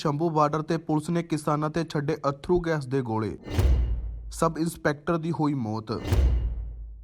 Shambhu border ਤੇ police ਨੇ ਕਿਸਾਨਾਂ ਤੇ ਛੱਡੇ ਅਥਰੂ ਗੈਸ ਦੇ ਗੋਲੇ। ਸਬ ਇੰਸਪੈਕਟਰ ਦੀ ਹੋਈ ਮੌਤ।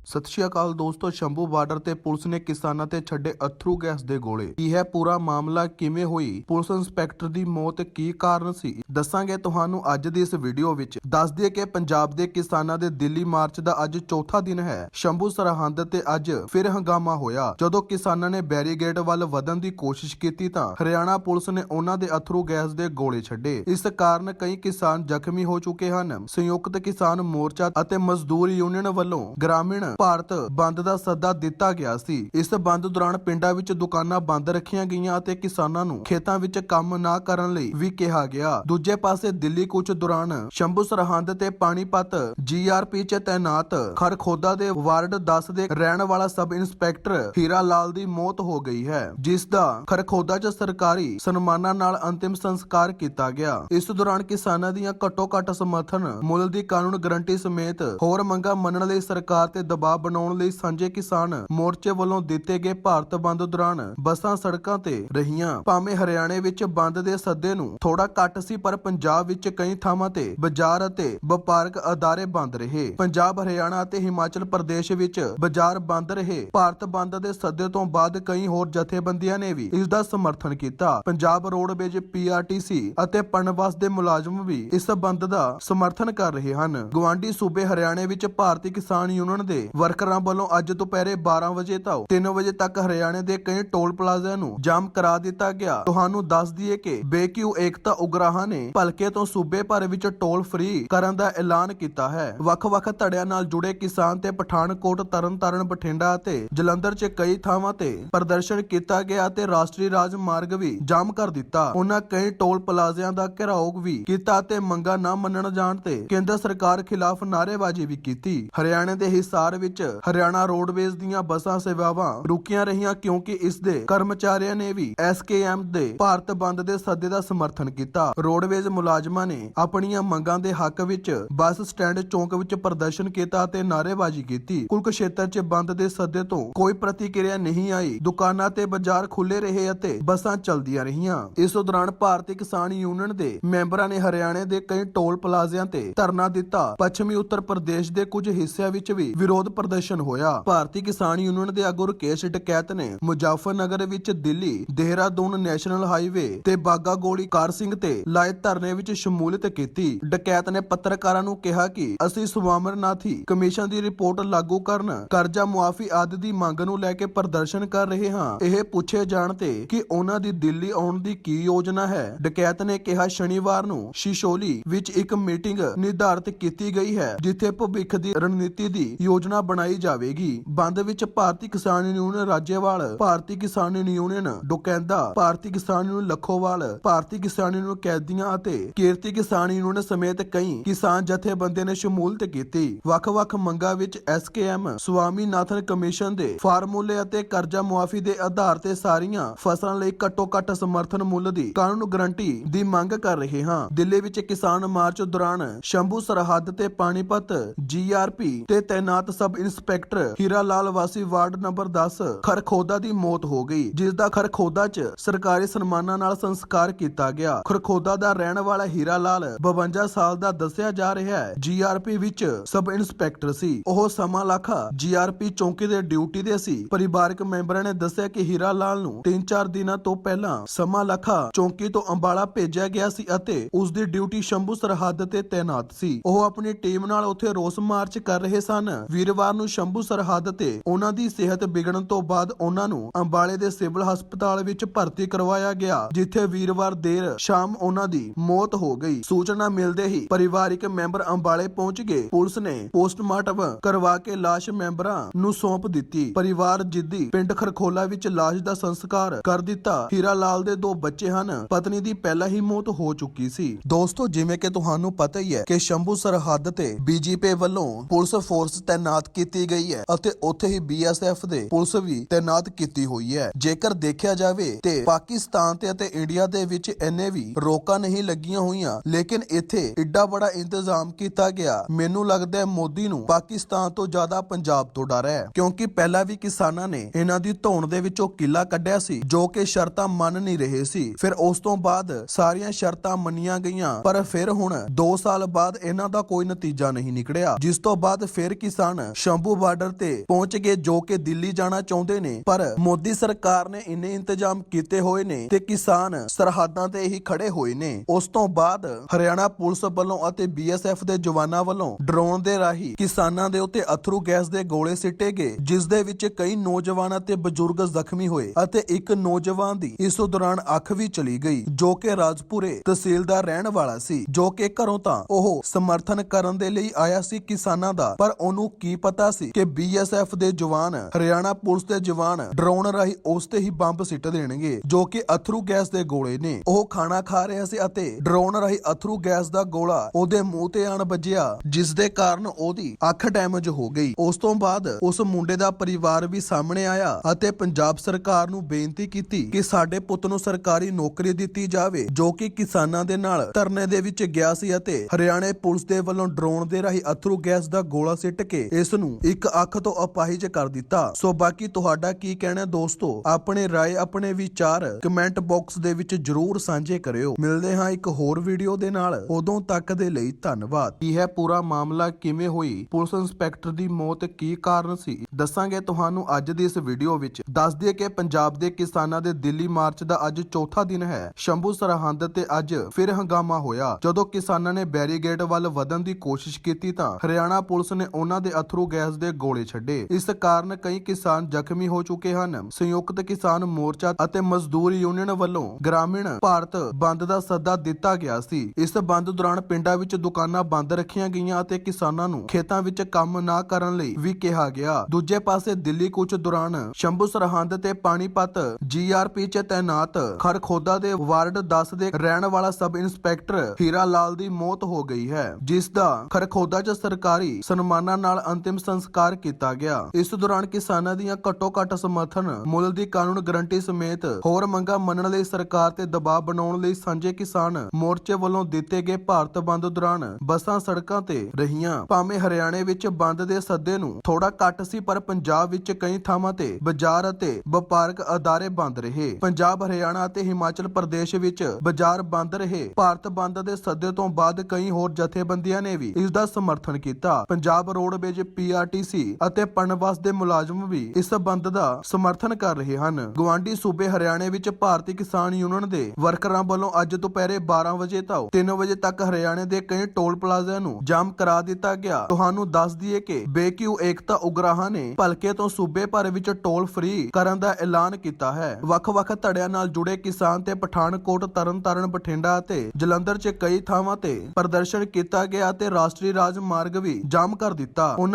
ਸਤਿ ਸ਼੍ਰੀ ਅਕਾਲ ਦੋਸਤੋ, ਸ਼ੰਭੂ ਬਾਰਡਰ ਤੇ ਪੁਲਿਸ ਨੇ ਕਿਸਾਨਾਂ ਤੇ ਛੱਡੇ ਅਥਰੂ ਗੈਸ ਦੇ ਗੋਲੇ। ਕੀ ਹੈ ਪੂਰਾ ਮਾਮਲਾ ਕਿਵੇਂ ਹੋਈ? ਪੁਲਿਸ ਇੰਸਪੈਕਟਰ ਦੀ ਮੌਤ ਕੀ ਕਾਰਨ ਸੀ? ਦੱਸਾਂਗੇ ਤੁਹਾਨੂੰ ਅੱਜ ਦੀ ਇਸ ਵੀਡੀਓ ਵਿੱਚ। ਦੱਸ ਦਈਏ ਕਿ ਪੰਜਾਬ ਦੇ ਕਿਸਾਨਾਂ ਦੇ ਦਿੱਲੀ ਮਾਰਚ ਦਾ ਅੱਜ ਚੌਥਾ ਦਿਨ ਹੈ। ਸ਼ੰਭੂ ਸਰਹੰਦ ਤੇ ਅੱਜ ਫਿਰ ਹੰਗਾਮਾ ਹੋਇਆ। ਜਦੋਂ ਕਿਸਾਨਾਂ ਨੇ ਬੈਰੀਗੇਡ ਵੱਲ ਵਧਣ ਦੀ ਕੋਸ਼ਿਸ਼ ਕੀਤੀ ਤਾਂ ਹਰਿਆਣਾ ਪੁਲਿਸ ਨੇ ਉਹਨਾਂ ਦੇ ਅਥਰੂ ਗੈਸ ਦੇ ਗੋਲੇ ਛੱਡੇ। ਇਸ ਕਾਰਨ ਕਈ ਕਿਸਾਨ ਜ਼ਖਮੀ ਹੋ ਚੁੱਕੇ ਹਨ। ਸੰਯੁਕਤ ਕਿਸਾਨ ਮੋਰਚਾ ਅਤੇ ਮਜ਼ਦੂਰ ਯੂਨੀਅਨ ਵੱਲੋਂ ਗ੍ਰਾਮੀਣ ਭਾਰਤ ਬੰਦ ਦਾ ਸੱਦਾ ਦਿੱਤਾ ਗਿਆ ਸੀ। ਇਸ ਬੰਦ ਦੌਰਾਨ ਪਿੰਡਾਂ ਵਿੱਚ ਦੁਕਾਨਾਂ ਬੰਦ ਰੱਖੀਆਂ ਗਈਆਂ ਅਤੇ ਕਿਸਾਨਾਂ ਨੂੰ ਖੇਤਾਂ ਵਿੱਚ ਕੰਮ ਨਾ ਕਰਨ ਲਈ ਵੀ ਕਿਹਾ ਗਿਆ। ਦੂਜੇ ਪਾਸੇ ਦਿੱਲੀ ਕੁਝ ਦੌਰਾਨ ਸ਼ੰਭੂ ਸਰਹੰਦ ਤੇ ਪਾਣੀਪਤ ਜੀਆਰਪੀ 'ਚ ਤੈਨਾਤ ਖਰਖੋਦਾ ਦੇ ਵਾਰਡ 10 ਦੇ ਰਹਿਣ ਵਾਲਾ ਸਬ ਇੰਸਪੈਕਟਰ ਹੀਰਾ ਲਾਲ ਦੀ ਮੌਤ ਹੋ ਗਈ ਹੈ, ਜਿਸ ਦਾ ਖਰਖੋਦਾ 'ਚ ਸਰਕਾਰੀ ਸਨਮਾਨਾਂ ਨਾਲ ਅੰਤਿਮ ਸੰਸਕਾਰ ਕੀਤਾ ਗਿਆ। ਇਸ ਦੌਰਾਨ ਕਿਸਾਨਾਂ ਦੀਆਂ ਘੱਟੋ ਘੱਟ ਸਮਰਥਨ ਮੁੱਲ ਦੀ ਕਾਨੂੰਨ ਗਰੰਟੀ ਸਮੇਤ ਹੋਰ ਮੰਗਾਂ ਮੰਨਣ ਲਈ ਸਰਕਾਰ ਤੇ ਦਬਾਅ ਬਣਾਉਣ ਲਈ ਸਾਂਝੇ ਕਿਸਾਨ ਮੋਰਚੇ ਵੱਲੋਂ ਦਿੱਤੇ ਗਏ ਭਾਰਤ ਬੰਦ ਦੌਰਾਨ ਬੱਸਾਂ ਸੜਕਾਂ ਤੇ ਰਹੀਆਂ। ਭਾਵੇਂ ਹਰਿਆਣੇ ਵਿੱਚ ਬੰਦ ਦੇ ਸੱਦੇ ਨੂੰ ਥੋੜਾ ਘੱਟ ਸੀ, ਪਰ ਪੰਜਾਬ ਵਿੱਚ ਕਈ ਥਾਵਾਂ ਤੇ ਬਾਜ਼ਾਰ ਅਤੇ ਵਪਾਰਕ ਅਦਾਰੇ ਬੰਦ ਰਹੇ। ਪੰਜਾਬ, ਹਰਿਆਣਾ ਅਤੇ ਹਿਮਾਚਲ ਪ੍ਰਦੇਸ਼ ਵਿੱਚ ਬਾਜ਼ਾਰ ਬੰਦ ਰਹੇ। ਭਾਰਤ ਬੰਦ ਦੇ ਸੱਦੇ ਤੋਂ ਬਾਅਦ ਕਈ ਹੋਰ ਜਥੇਬੰਦੀਆਂ ਨੇ ਵੀ ਇਸ ਦਾ ਸਮਰਥਨ ਕੀਤਾ। ਪੰਜਾਬ ਰੋਡਵੇਜ ਪੀਆਰਟੀਸੀ ਅਤੇ ਪਣਵਾਸ ਦੇ ਮੁਲਾਜ਼ਮ ਵੀ ਇਸ ਬੰਦ ਦਾ ਸਮਰਥਨ ਕਰ ਰਹੇ ਹਨ। ਗਵਾਂਡੀ ਸੂਬੇ ਹਰਿਆਣੇ ਵਿੱਚ ਭਾਰਤੀ ਕਿਸਾਨ ਯੂਨੀਅਨ ਦੇ ਵਰਕਰਾਂ ਵੱਲੋਂ ਅੱਜ ਦੁਪਹਿਰੇ 12 ਵਜੇ ਤੋਂ 3 ਵਜੇ ਤੱਕ ਹਰਿਆਣੇ ਦੇ ਕਈ ਟੋਲ ਪਲਾਜ਼ਿਆਂ ਨੂੰ ਜਾਮ ਕਰਾ ਦਿੱਤਾ ਗਿਆ। ਤੁਹਾਨੂੰ ਦੱਸ ਦਈਏ ਕਿ ਬੇਕਿਊ ਏਕਤਾ ਉਗਰਾਹਾਂ ਨੇ ਭਲਕੇ ਤੋਂ ਸੂਬੇ ਭਰ ਵਿੱਚ ਟੋਲ ਫ੍ਰੀ ਕਰਨ ਦਾ ਐਲਾਨ ਕੀਤਾ ਹੈ। ਵੱਖ-ਵੱਖ ਧੜਿਆਂ ਨਾਲ ਜੁੜੇ ਕਿਸਾਨ ਤੇ ਪਠਾਨਕੋਟ ਤਰਨਤਾਰਨ ਬਠਿੰਡਾ ਅਤੇ ਜਲੰਧਰ 'ਚ ਕਈ ਥਾਵਾਂ ਤੇ ਪ੍ਰਦਰਸ਼ਨ ਕੀਤਾ ਗਿਆ ਤੇ ਰਾਸ਼ਟਰੀ ਰਾਜਮਾਰਗ ਵੀ ਜਾਮ ਕਰ ਦਿੱਤਾ। ਉਹਨਾਂ ਕਈ ਟੋਲ ਪਲਾਜ਼ਿਆਂ ਦਾ ਘਿਰਾਓ ਵੀ ਕੀਤਾ ਤੇ ਮੰਗਾਂ ਨਾ ਮੰਨਣ ਜਾਣ ਤੇ ਕੇਂਦਰ ਸਰਕਾਰ ਖਿਲਾਫ ਨਾਅਰੇਬਾਜ਼ੀ ਵੀ ਕੀਤੀ। ਹਰਿਆਣੇ ਦੇ ਹਿਸਾਰ ਵਿੱਚ ਹਰਿਆਣਾ ਰੋਡਵੇਜ਼ ਦੀਆਂ ਬੱਸਾਂ ਸੇਵਾਵਾਂ ਰੁਕੀਆਂ ਰਹੀਆਂ ਕਿਉਂਕਿ ਇਸ ਦੇ ਕਰਮਚਾਰੀਆਂ ਨੇ ਵੀ ਐਸਕੇਐਮ ਦੇ ਭਾਰਤ ਬੰਦ ਦੇ ਸੱਦੇ ਦਾ ਸਮਰਥਨ ਕੀਤਾ। ਰੋਡਵੇਜ਼ ਮੁਲਾਜ਼ਮਾਂ ਨੇ ਆਪਣੀਆਂ ਮੰਗਾਂ ਦੇ ਹੱਕ ਵਿੱਚ ਬੱਸ ਸਟੈਂਡ ਚੌਂਕ ਵਿੱਚ ਪ੍ਰਦਰਸ਼ਨ ਕੀਤਾ ਅਤੇ ਨਾਅਰੇਬਾਜ਼ੀ ਕੀਤੀ। ਕੁਲਕਸ਼ੇਤਰ 'ਚ ਬੰਦ ਦੇ ਸੱਦੇ ਤੋਂ ਕੋਈ ਪ੍ਰਤੀਕਿਰਿਆ ਨਹੀਂ ਆਈ। ਦੁਕਾਨਾਂ ਤੇ ਬਾਜ਼ਾਰ ਖੁੱਲੇ ਰਹੇ ਅਤੇ ਬੱਸਾਂ ਚੱਲਦੀਆਂ ਰਹੀਆਂ। ਇਸ ਦੌਰਾਨ ਭਾਰਤੀ ਕਿਸਾਨ ਯੂਨੀਅਨ ਦੇ ਮੈਂਬਰਾਂ ਨੇ ਹਰਿਆਣੇ ਦੇ ਕਈ ਟੋਲ ਪਲਾਜ਼ਿਆਂ ਤੇ ਧਰਨਾ ਦਿੱਤਾ। ਪੱਛਮੀ ਉੱਤਰ ਪ੍ਰਦੇਸ਼ ਦੇ ਕੁਝ ਹਿੱਸਿਆਂ ਵਿੱਚ ਵੀ ਵਿਰੋਧ ਪ੍ਰਦਰਸ਼ਨ ਹੋਇਆ। ਭਾਰਤੀ ਕਿਸਾਨ ਯੂਨੀਅਨ ਦੇ ਆਗੂ ਰਕੇਸ਼ ਡਕੈਤ ਨੇ ਮੁਜ਼ਾਫਰਨਗਰ ਵਿੱਚ ਦਿੱਲੀ ਦੇਹਰਾਦੂਨ ਨੈਸ਼ਨਲ ਹਾਈਵੇ ਤੇ ਬਾਗਾ ਗੋਲੀ ਕਾਰ ਸਿੰਘ ਤੇ ਲਾਏ ਧਰਨੇ ਵਿੱਚ ਸ਼ਮੂਲੀਅਤ ਕੀਤੀ। ਡਕੈਤ ਨੇ ਪੱਤਰਕਾਰਾਂ ਨੂੰ ਕਿਹਾ ਕਿ ਅਸੀਂ ਸੁਵਾਮਰਨਾਥੀ ਕਮਿਸ਼ਨ ਦੀ ਰਿਪੋਰਟ ਲਾਗੂ ਕਰਨ ਕਰਜ਼ਾ ਮੁਆਫੀ ਆਦਿ ਦੀ ਮੰਗ ਨੂੰ ਲੈ ਕੇ ਪ੍ਰਦਰਸ਼ਨ ਕਰ ਰਹੇ ਹਾਂ। ਇਹ ਪੁੱਛੇ ਜਾਣ ਤੇ ਕਿ ਉਹਨਾਂ ਦੀ ਦਿੱਲੀ ਆਉਣ ਦੀ ਕੀ ਯੋਜਨਾ ਹੈ? ਡਕੈਤ ਨੇ ਕਿਹਾ, ਸ਼ਨੀਵਾਰ ਨੂੰ ਸ਼ਿਸ਼ੋਲੀ ਵਿੱਚ ਇੱਕ ਮੀਟਿੰਗ ਨਿਰਧਾਰਤ ਕੀਤੀ ਗਈ ਹੈ, ਜਿੱਥੇ ਭਵਿੱਖ ਦੀ ਰਣਨੀਤੀ ਦੀ ਯੋਜਨਾ ਬਣਾਈ ਜਾਵੇਗੀ। ਬੰਦ ਵਿੱਚ ਭਾਰਤੀ ਕਿਸਾਨ ਯੂਨੀਅਨ ਰਾਜੇਵਾਲ, ਭਾਰਤੀ ਕਿਸਾਨ ਯੂਨੀਅਨ ਡੋਕੈਂਦਾ, ਭਾਰਤੀ ਕਿਸਾਨ ਯੂਨੀਅਨ ਲੱਖੋਵਾਲ, ਭਾਰਤੀ ਕਿਸਾਨ ਯੂਨੀਅਨ ਕੈਦੀਆਂ ਅਤੇ ਕੀਰਤੀ ਕਿਸਾਨ ਯੂਨੀਅਨ ਸਮੇਤ ਕਈ ਕਿਸਾਨ ਜਥੇਬੰਦੀਆਂ ਨੇ ਸ਼ਮੂਲੀਅਤ ਕੀਤੀ। ਵੱਖ-ਵੱਖ ਮੰਗਾਂ ਵਿੱਚ ਐਸਕੇਐਮ ਸਵਾਮੀਨਾਥਨ ਕਮਿਸ਼ਨ ਦੇ ਫਾਰਮੂਲੇ ਅਤੇ ਕਰਜ਼ਾ ਮੁਆਫੀ ਦੇ ਆਧਾਰ ਤੇ ਸਾਰੀਆਂ ਫਸਲਾਂ ਲਈ ਘੱਟੋ-ਘੱਟ ਸਮਰਥਨ ਮੁੱਲ ਦੀ ਕਾਨੂੰਨ ਗਰੰਟੀ ਦੀ ਮੰਗ ਕਰ ਰਹੇ ਹਾਂ। ਦਿੱਲੀ ਵਿੱਚ ਕਿਸਾਨ ਮਾਰਚ ਦੌਰਾਨ ਸ਼ੰਭੂ ਸਰਹੱਦ ਤੇ ਪਾਣੀਪਤ ਜੀਆਰਪੀ ਤੇ ਤੈਨਾਤ ਸਬ ਇੰਸਪੈਕਟਰ ਹੀਰਾ ਲਾਲ ਵਾਸੀ ਵਾਰਡ ਨੰਬਰ 10 ਖਰਖੋਦਾ ਦੀ ਮੌਤ ਹੋ ਗਈ ਜਿਸ ਦਾ ਖਰਖੋਦਾ 'ਚ ਸਰਕਾਰੀ ਸਨਮਾਨਾਂ ਨਾਲ ਸੰਸਕਾਰ ਕੀਤਾ ਗਿਆ। ਖਰਖੋਦਾ ਦਾ ਰਹਿਣ ਵਾਲਾ ਹੀਰਾ ਲਾਲ 52 ਸਾਲ ਦਾ ਦੱਸਿਆ ਜਾ ਰਿਹਾ ਹੈ। ਜੀਆਰਪੀ ਵਿੱਚ ਸਬ ਇੰਸਪੈਕਟਰ ਸੀ। ਉਹ ਸਮਾਂ ਲਾਖਾ ਜੀਆਰਪੀ ਚੌਂਕੀ ਦੇ ਡਿਊਟੀ ਤੇ ਸੀ। ਪਰਿਵਾਰਕ ਮੈਂਬਰਾਂ ਨੇ ਦੱਸਿਆ ਕਿ ਹੀਰਾ ਲਾਲ ਨੂੰ 3-4 ਦਿਨਾਂ ਤੋਂ ਪਹਿਲਾਂ ਸਮਾਂ ਲਾਖਾ ਚੌਂਕੀ ਤੋਂ ਅੰਬਾਲਾ ਭੇਜਿਆ ਗਿਆ ਸੀ ਅਤੇ ਉਸ ਦੀ ਡਿਊਟੀ ਸ਼ੰਭੂ ਸਰਹੱਦ ਤੇ ਤੈਨਾਤ ਸੀ। ਉਹ ਆਪਣੀ ਟੀਮ ਨਾਲ ਉੱਥੇ ਰੋਸ ਮਾਰਚ ਕਰ ਰਹੇ ਸਨ। ਵੀਰ ਵੀਰਵਾਰ ਨੂੰ ਸ਼ੰਭੂ ਸਰਹੱਦ ਤੇ ਉਹਨਾਂ ਦੀ ਸਿਹਤ ਵਿਗੜਨ ਤੋਂ ਬਾਅਦ ਉਹਨਾਂ ਨੂੰ ਅੰਬਾਲੇ ਦੇ ਸਿਵਲ ਹਸਪਤਾਲ ਵਿੱਚ ਭਰਤੀ ਕਰਵਾਇਆ ਗਿਆ, ਜਿੱਥੇ ਵੀਰਵਾਰ ਦੇਰ ਸ਼ਾਮ ਉਹਨਾਂ ਦੀ ਮੌਤ ਹੋ ਗਈ। ਸੂਚਨਾ ਮਿਲਦੇ ਹੀ ਪਰਿਵਾਰਿਕ ਮੈਂਬਰ ਅੰਬਾਲੇ ਪਹੁੰਚ ਗਏ। ਪੁਲਿਸ ਨੇ ਪੋਸਟਮਾਰਟਮ ਕਰਵਾ ਕੇ ਲਾਸ਼ ਮੈਂਬਰਾਂ ਨੂੰ ਸੌਂਪ ਦਿੱਤੀ। ਪਰਿਵਾਰ ਜਿੱਦੀ ਪਿੰਡ ਖਰਖੋਲਾ ਵਿੱਚ ਲਾਸ਼ ਦਾ ਸੰਸਕਾਰ ਕਰ ਦਿੱਤਾ। ਹੀਰਾ ਲਾਲ ਦੇ ਦੋ ਬੱਚੇ ਹਨ। ਪਤਨੀ ਦੀ ਪਹਿਲਾਂ ਹੀ ਮੌਤ ਹੋ ਚੁੱਕੀ ਸੀ। ਦੋਸਤੋ, ਜਿਵੇਂ ਕਿ ਤੁਹਾਨੂੰ ਪਤਾ ਹੀ ਹੈ ਕਿ ਸ਼ੰਭੂ ਸਰਹੱਦ ਤੇ ਬੀਜੀਪੀ ਵੱਲੋਂ ਪੁਲਿਸ ਫੋਰਸ ਤੈਨਾਤ ਤਾਇਨਾਤ ਕੀਤੀ ਗਈ ਹੈ ਅਤੇ ਉੱਥੇ ਹੀ ਬੀਐਸਐਫ ਦੇ ਪੁਲਿਸ ਵੀ ਤਾਇਨਾਤ ਕੀਤੀ ਹੋਈ ਹੈ। ਜੇਕਰ ਦੇਖਿਆ ਜਾਵੇ ਤੇ ਪਾਕਿਸਤਾਨ ਤੇ ਅਤੇ ਇੰਡੀਆ ਦੇ ਵਿੱਚ ਇੰਨੇ ਵੀ ਰੋਕਾਂ ਨਹੀਂ ਲੱਗੀਆਂ ਹੋਈਆਂ, ਲੇਕਿਨ ਇੱਥੇ ਏਡਾ ਬੜਾ ਇੰਤਜ਼ਾਮ ਕੀਤਾ ਗਿਆ। ਮੈਨੂੰ ਲੱਗਦਾ ਹੈ ਮੋਦੀ ਨੂੰ ਪਾਕਿਸਤਾਨ ਤੋਂ ਜ਼ਿਆਦਾ ਪੰਜਾਬ ਤੋਂ ਡਰ ਹੈ, ਕਿਉਂਕਿ ਪਹਿਲਾਂ ਵੀ ਕਿਸਾਨਾਂ ਨੇ ਇਹਨਾਂ ਦੀ ਧੌਣ ਦੇ ਵਿੱਚੋਂ ਕਿੱਲਾ ਕੱਢਿਆ ਸੀ, ਜੋ ਕਿ ਸ਼ਰਤਾਂ ਮੰਨ ਨਹੀਂ ਰਹੇ ਸੀ। ਫਿਰ ਉਸ ਤੋਂ ਬਾਅਦ ਸਾਰੀਆਂ ਸ਼ਰਤਾਂ ਮੰਨੀਆਂ ਗਈਆਂ, ਪਰ ਫਿਰ ਹੁਣ 2 ਸਾਲ ਬਾਅਦ ਇਹਨਾਂ ਦਾ ਕੋਈ ਨਤੀਜਾ ਨਹੀਂ ਨਿਕਲਿਆ, ਜਿਸ ਤੋਂ ਬਾਅਦ ਫਿਰ ਕਿਸਾਨ ਸ਼ੰਭੂ ਬਾਰਡਰ ਤੇ ਪਹੁੰਚ ਗਏ ਜੋ ਕਿ ਦਿੱਲੀ ਜਾਣਾ ਚਾਹੁੰਦੇ ਨੇ, ਪਰ ਮੋਦੀ ਸਰਕਾਰ ਨੇ ਇੰਨੇ ਇੰਤਜ਼ਾਮ ਕੀਤੇ ਹੋਏ ਨੇ ਤੇ ਕਿਸਾਨ ਸਰਹੱਦਾਂ ਤੇ ਹੀ ਖੜੇ ਹੋਏ ਨੇ। ਉਸ ਤੋਂ ਬਾਅਦ ਹਰਿਆਣਾ ਪੁਲਿਸ ਵੱਲੋਂ ਅਤੇ ਬੀਐਸਐਫ ਦੇ ਜਵਾਨਾਂ ਵੱਲੋਂ ਡਰੋਨ ਦੇ ਰਾਹੀਂ ਕਿਸਾਨਾਂ ਦੇ ਉੱਤੇ ਅਥਰੂ ਗੈਸ ਦੇ ਗੋਲੇ ਸਿੱਟੇ ਗਏ, ਜਿਸ ਦੇ ਵਿੱਚ ਕਈ ਨੌਜਵਾਨ ਅਤੇ ਬਜ਼ੁਰਗ ਜ਼ਖਮੀ ਹੋਏ ਅਤੇ ਇੱਕ ਨੌਜਵਾਨ ਦੀ ਇਸ ਦੌਰਾਨ ਅੱਖ ਵੀ ਚਲੀ ਗਈ, ਜੋ ਕਿ ਰਾਜਪੁਰੇ ਤਹਿਸੀਲ ਦਾ ਰਹਿਣ ਵਾਲਾ ਸੀ, ਜੋ ਕਿ ਘਰੋਂ ਤਾਂ ਉਹ ਸਮਰਥਨ ਕਰਨ ਦੇ ਲਈ ਆਇਆ ਸੀ ਕਿਸਾਨਾਂ ਦਾ, ਪਰ ਉਹਨੂੰ ਕੀ ਪਤਾ ਸੀ ਕਿ ਬੀਐਸਐਫ ਦੇ ਜਵਾਨ, ਹਰਿਆਣਾ ਪੁਲਿਸ ਦੇ ਜਵਾਨ, ਡਰੋਨ ਰਾਹੀਂ ਉਸ ਤੇ ਹੀ ਬੰਬ ਸਿੱਟ ਦੇਣਗੇ, ਜੋ ਕਿ ਅਥਰੂ ਗੈਸ ਦੇ ਗੋਲੇ ਨੇ। ਉਹ ਖਾਣਾ ਖਾ ਰਿਹਾ ਸੀ ਅਤੇ ਡਰੋਨ ਰਾਹੀਂ ਅਥਰੂ ਗੈਸ ਦਾ ਗੋਲਾ ਉਹਦੇ ਮੂੰਹ ਤੇ ਆਣ ਵੱਜਿਆ, ਜਿਸ ਦੇ ਕਾਰਨ ਉਹਦੀ ਅੱਖ ਡੈਮੇਜ ਹੋ ਗਈ। ਉਸ ਤੋਂ ਬਾਅਦ ਉਸ ਮੁੰਡੇ ਦਾ ਪਰਿਵਾਰ ਵੀ ਸਾਹਮਣੇ ਆਇਆ ਅਤੇ ਪੰਜਾਬ ਸਰਕਾਰ ਨੂੰ ਬੇਨਤੀ ਕੀਤੀ ਕਿ ਸਾਡੇ ਪੁੱਤ ਨੂੰ ਸਰਕਾਰੀ ਨੌਕਰੀ ਦਿੱਤੀ ਜਾਵੇ, ਜੋ ਕਿ ਕਿਸਾਨਾਂ ਦੇ ਨਾਲ ਧਰਨੇ ਦੇ ਵਿੱਚ ਗਿਆ ਸੀ ਅਤੇ ਹਰਿਆਣੇ ਪੁਲਿਸ ਦੇ ਵੱਲੋਂ ਡਰੋਨ ਦੇ ਰਾਹੀਂ ਅਥਰੂ ਗੈਸ ਦਾ ਗੋਲਾ ਸਿੱਟ ਕੇ ਇਸ ਨੂੰ ਇੱਕ ਅੱਖ ਤੋਂ ਅਪਾਹਿਜ ਕਰ ਦਿੱਤਾ। ਸੋ ਬਾਕੀ ਤੁਹਾਡਾ ਕੀ ਕਹਿਣਾ ਦੋਸਤੋ? ਆਪਣੇ ਰਾਏ ਆਪਣੇ ਵਿਚਾਰ ਕਮੈਂਟ ਬਾਕਸ ਦੇ ਵਿੱਚ ਜਰੂਰ ਸਾਂਝੇ ਕਰਿਓ। ਮਿਲਦੇ ਹਾਂ ਇੱਕ ਹੋਰ ਵੀਡੀਓ ਦੇ ਨਾਲ। ਉਦੋਂ ਤੱਕ ਦੇ ਲਈ ਧੰਨਵਾਦ। ਕੀ ਹੈ ਪੂਰਾ ਮਾਮਲਾ ਕਿਵੇਂ ਹੋਈ? ਪੁਲਿਸ ਇੰਸਪੈਕਟਰ ਦੀ ਮੌਤ ਕੀ ਕਾਰਨ ਸੀ? ਦੱਸਾਂਗੇ ਤੁਹਾਨੂੰ ਅੱਜ ਦੀ ਇਸ ਵੀਡੀਓ ਵਿੱਚ। ਦੱਸ ਦਈਏ ਕਿ ਪੰਜਾਬ ਦੇ ਕਿਸਾਨਾਂ ਦੇ ਦਿੱਲੀ ਮਾਰਚ ਦਾ ਅੱਜ ਚੌਥਾ ਦਿਨ ਹੈ। ਸ਼ੰਭੂ ਸਰਹੰਦ ਤੇ ਅੱਜ ਫਿਰ ਹੰਗਾਮਾ ਹੋਇਆ। ਜਦੋਂ ਕਿਸਾਨਾਂ ਨੇ ਬੈਰੀਗੇਡ ਵੱਲ ਵਧਣ ਦੀ ਕੋਸ਼ਿਸ਼ ਕੀਤੀ ਤਾਂ ਹਰਿਆਣਾ ਪੁਲਿਸ ਨੇ ਉਹਨਾਂ ਦੇ ਅਥਰੂ ਗੈਸ ਦੇ ਗੋਲੇ ਛੱਡੇ। ਇਸ ਕਾਰਨ ਕਈ ਕਿਸਾਨ ਜ਼ਖਮੀ ਹੋ ਚੁੱਕੇ ਹਨ। ਸੰਯੁਕਤ ਕਿਸਾਨ ਮੋਰਚਾ ਅਤੇ ਮਜ਼ਦੂਰ ਯੂਨੀਅਨ ਵੱਲੋਂ ਗ੍ਰਾਮੀਣ ਭਾਰਤ ਬੰਦ ਦਾ ਸੱਦਾ ਦਿੱਤਾ ਗਿਆ ਸੀ। ਇਸ ਬੰਦ ਦੌਰਾਨ ਪਿੰਡਾਂ ਵਿੱਚ ਦੁਕਾਨਾਂ ਬੰਦ ਰੱਖੀਆਂ ਗਈਆਂ ਅਤੇ ਕਿਸਾਨਾਂ ਨੂੰ ਖੇਤਾਂ ਵਿੱਚ ਕੰਮ ਨਾ ਕਰਨ ਲਈ ਵੀ ਕਿਹਾ ਗਿਆ। ਦੂਜੇ ਪਾਸੇ ਦਿੱਲੀ ਕੁਝ ਦੌਰਾਨ ਸ਼ੰਭੂ ਸਰਹੰਦ ਤੇ ਪਾਣੀਪਤ ਜੀਆਰਪੀ 'ਚ ਤੈਨਾਤ ਖਰਖੋਦਾ ਦੇ ਵਾਰਡ 10 ਦੇ ਰਹਿਣ ਵਾਲਾ ਸਬ ਇੰਸਪੈਕਟਰ ਹੀਰਾ ਲਾਲ ਦੀ ਮੌਤ ਹੋ ਗਈ ਹੈ। ਜਿਸ ਦਾ ਖਰਖੋਦਾ 'ਚ ਸਰਕਾਰੀ ਸਨਮਾਨਾਂ ਨਾਲ ਅੰਤਿਮ ਸੰਸਕਾਰ ਕੀਤਾ ਗਿਆ। ਇਸ ਦੌਰਾਨ ਕਿਸਾਨਾਂ ਦੀਆਂ ਘੱਟੋ ਘੱਟ ਸਮਰਥਨ, ਮੁੱਲ ਦੀ ਕਾਨੂੰਨ ਗਰੰਟੀ ਸਮੇਤ ਹੋਰ ਮੰਗਾਂ ਮੰਨਣ ਲਈ ਸਰਕਾਰ ਤੇ ਦਬਾਅ ਬਣਾਉਣ ਲਈ ਸਾਂਝੇ ਕਿਸਾਨ ਮੋਰਚੇ ਵੱਲੋਂ ਦਿੱਤੇ ਗਏ ਭਾਰਤ ਬੰਦ ਦੌਰਾਨ ਬੱਸਾਂ ਸੜਕਾਂ ਤੇ ਰਹੀਆਂ। ਭਾਵੇਂ ਹਰਿਆਣੇ ਵਿੱਚ ਬੰਦ ਦੇ ਸੱਦੇ ਨੂੰ ਥੋੜਾ ਘੱਟ ਸੀ, ਪਰ ਪੰਜਾਬ ਵਿੱਚ ਕਈ ਥਾਵਾਂ ਤੇ ਬਾਜ਼ਾਰ ਅਤੇ ਵਪਾਰਕ ਅਦਾਰੇ ਬੰਦ ਰਹੇ। ਪੰਜਾਬ, ਹਰਿਆਣਾ ਅਤੇ ਹਿਮਾਚਲ ਪ੍ਰਦੇਸ਼ ਵਿੱਚ ਬਾਜ਼ਾਰ ਬੰਦ ਰਹੇ। ਭਾਰਤ ਬੰਦ ਦੇ ਸੱਦੇ ਤੋਂ ਬਾਅਦ ਕਈ ਹੋਰ ਜਥੇਬੰਦੀਆਂ ਨੇ ਵੀ ਇਸ ਦਾ ਸਮਰਥਨ ਕੀਤਾ। ਪੰਜਾਬ ਰੋਡਵੇਜ ਪੀਆਰਟੀਸੀ ਅਤੇ ਪਨਬਸ ਦੇ ਮੁਲਾਜ਼ਮ ਵੀ ਇਸ ਬੰਦ ਦਾ ਸਮਰਥਨ ਕਰ ਰਹੇ ਹਨ। ਗਵਾਂਡੀ ਸੂਬੇ ਹਰਿਆਣੇ ਵਿੱਚ ਭਾਰਤੀ ਕਿਸਾਨ ਯੂਨੀਅਨ ਦੇ ਵਰਕਰਾਂ ਵੱਲੋਂ ਅੱਜ ਦੁਪਹਿਰੇ 12 ਵਜੇ ਤੋਂ 3 ਵਜੇ ਤੱਕ ਹਰਿਆਣੇ ਦੇ ਕਈ ਟੋਲ ਪਲਾਜ਼ਿਆਂ ਨੂੰ ਜਾਮ ਕਰਾ ਦਿੱਤਾ ਗਿਆ। ਤੁਹਾਨੂੰ ਦੱਸ ਦਈਏ ਕਿ ਬੇਕਿਊ ਏਕਤਾ ਉਗਰਾਹਾਂ ਨੇ ਭਲਕੇ ਤੋਂ ਸੂਬੇ ਭਰ ਵਿੱਚ ਟੋਲ ਫ੍ਰੀ ਕਰਨ ਦਾ ਐਲਾਨ ਕੀਤਾ ਹੈ। ਵੱਖ-ਵੱਖ ਧੜਿਆਂ ਨਾਲ ਜੁੜੇ ਕਿਸਾਨ ਤੇ ਪਠਾਨਕੋਟ ਤਰਨਤਾਰਨ ਬਠਿੰਡਾ ਅਤੇ ਜਲੰਧਰ 'ਚ ਕਈ ਥਾਵਾਂ ਤੇ ਪ੍ਰਦਰਸ਼ਨ ਕੀਤਾ ਗਿਆ ਤੇ ਰਾਸ਼ਟਰੀ ਰਾਜ ਮਾਰਗ ਵੀ ਜਾਮ ਕਰ ਦਿੱਤਾ। ਉਹਨਾਂ